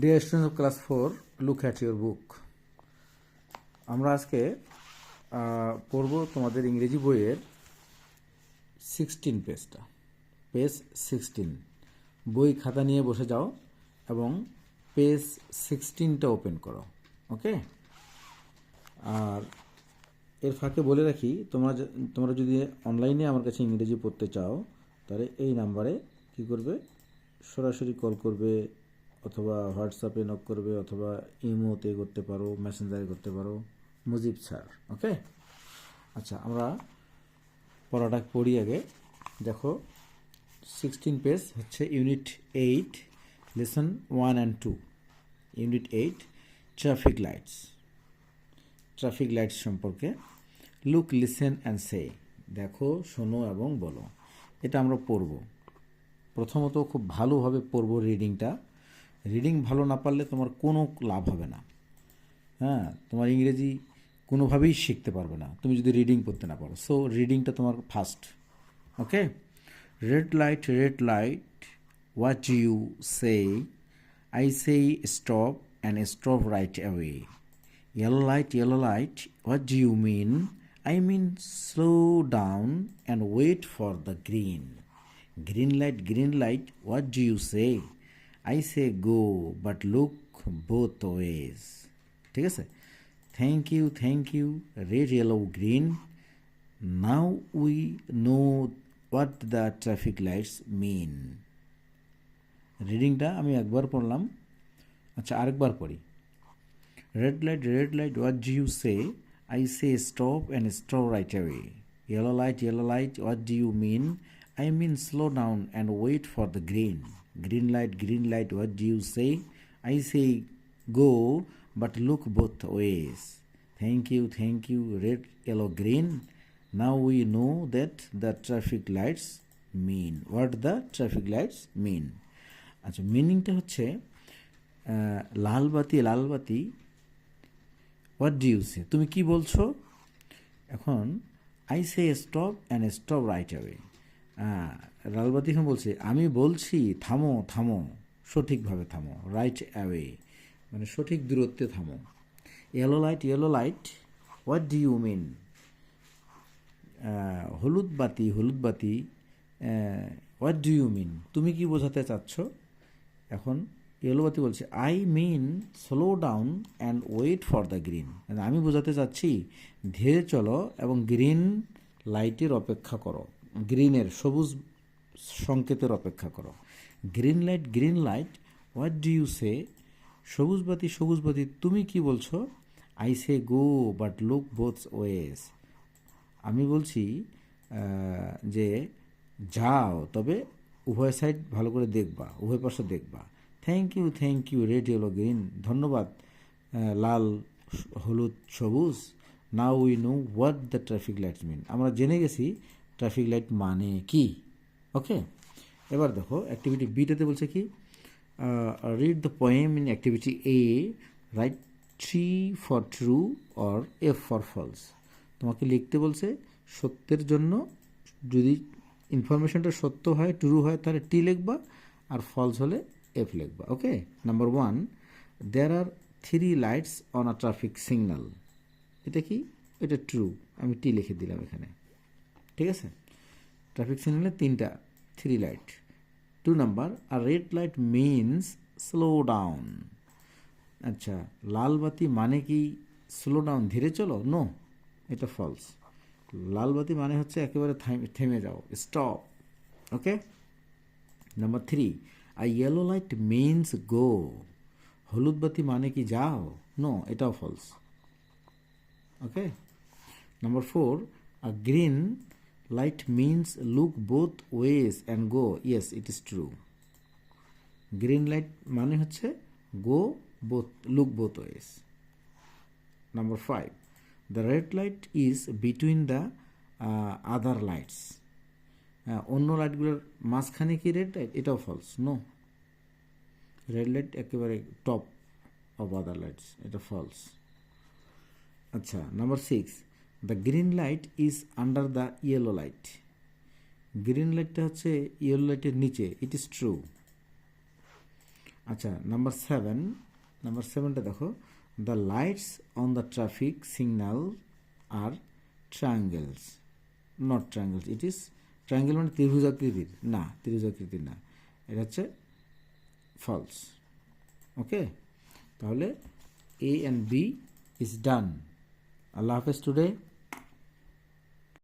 Dear student of class four look at your book আমরা আজকে পড়ব তোমাদের ইংরেজি বইয়ের সিক্সটিন পেজটা পেজ সিক্সটিন বই খাতা নিয়ে বসে যাও এবং পেজ সিক্সটিনটা ওপেন করো ওকে আর এর ফাঁকে বলে রাখি, তোমরা তোমরা যদি অনলাইনে আমার কাছে ইংরেজি পড়তে চাও, তাহলে এই নাম্বারে কি করবে? সরাসরি কল করবে অথবা হোয়াটসঅ্যাপে নক করবে অথবা ইমোতে করতে পারো মেসেঞ্জারে করতে পারো, মুজিব স্যার ওকে আচ্ছা আমরা পড়াটা পড়ি আগে। দেখো সিক্সটিন পেজ হচ্ছে unit eight lesson one and two unit eight traffic lights traffic lights সম্পর্কে। লুক লিসেন অ্যান্ড সে দেখো, শোনো এবং বলো। এটা আমরা পড়ব। প্রথমত খুব ভালোভাবে পড়ব রিডিংটা রিডিং ভালো না পারলে তোমার কোনো লাভ হবে না। হ্যাঁ তোমার ইংরেজি কোনোভাবেই শিখতে পারবে না তুমি যদি রিডিং পড়তে না পারো। সো রিডিংটা তোমার first okay red light red light what you say I say stop and stop right away Yellow light yellow light do you mean? I mean slow down and wait for the green light, green light, what do you say? I say go, but look both ways. ঠিক আছে thank you thank you red yellow green now we know what the traffic lights mean রিডিংটা আমি একবার পড়লাম আচ্ছা আরেকবার পড়ি Red light, red light, what do you say? I say stop and stop right away. Yellow light, yellow light, what do you mean? I mean slow down and wait for the green. Green light, green light, what do you say? I say go, but look both ways. Thank you, thank you, red, yellow, green. Now we know that the traffic lights mean. What the traffic lights mean? আচ্ছা মিনিংটা হচ্ছে লাল বাতি লাল বাতি what do you সে তুমি কি বলছো এখন I say stop and stop right away লালবাতি এখন বলছে, আমি বলছি, থামো থামো, সঠিকভাবে থামো রাইট অ্যাওয়ে মানে সঠিক দূরত্বে থামো। Yellow light yellow light what do you mean হলুদ বাতি হলুদ বাতি হোয়াট ডু ইউ মিন তুমি কি বোঝাতে চাচ্ছ? এখন ইয়েলোবাতি বলছে I mean slow down and wait for the green আমি বোঝাতে চাচ্ছি, ধীরে চলো এবং গ্রিন লাইটের অপেক্ষা করো। গ্রিনের সবুজ সংকেতের অপেক্ষা করো। Green light green light what do you say সবুজ বাতি সবুজ বাতি, তুমি কি বলছো? I say go but look both ways আমি বলছি যে যাও, তবে উভয় সাইড ভালো করে দেখবা, উভয় পাশে দেখবা। Thank you thank you red yellow green ধন্যবাদ লাল হলুদ, সবুজ। Now we know what the traffic lights mean আমরা জেনে গেছি ট্রাফিক লাইট মানে কি? ওকে এবার দেখো অ্যাক্টিভিটি বিটাতে বলছে কি? Read the poem in activity A write three for true or F for false তোমাকে লিখতে বলছে, সত্যের জন্য যদি ইনফরমেশনটা সত্য হয় ট্রু হয়, তাহলে টি লিখবা আর ফলস হলে এফ লিখবা okay number one there are three lights on a traffic signal এটা কি? এটা ট্রু আমি টি লিখে দিলাম এখানে। ঠিক আছে? ট্রাফিক সিগন্যালে তিনটা থ্রি লাইট টু নাম্বার আর red light means slow down আচ্ছা লাল বাতি মানে কি স্লো ডাউন ধীরে চলো? নো এটা ফলস লাল বাতি মানে হচ্ছে একেবারে থাম- থেমে যাও স্টপ ওকে নাম্বার থ্রি আর ইয়েলো লাইট মিনস গো হলুদ বাতি মানে কি যাও? নো এটাও false okay number four R green light means look both ways and go yes it is true green light মানে হচ্ছে go both look both ways number five the red light is between the other lights অন্য লাইটগুলোর মাঝখানে কি red light এটাও false no red light একেবারে top of other lights এটা false আচ্ছা number six the green light is under the yellow light green লাইটটা হচ্ছে ইয়েলো লাইটের নিচে ইট ইজ ট্রু আচ্ছা নাম্বার সেভেন নাম্বার সেভেনটা দেখো। The lights on the traffic signal are triangles not triangles it is triangle মানে ত্রিভুজাকৃতির, না ত্রিভুজাকৃতির না, এটা হচ্ছে ফলস ওকে তাহলে A and B is done আল্লাহ হাফেজ টুডে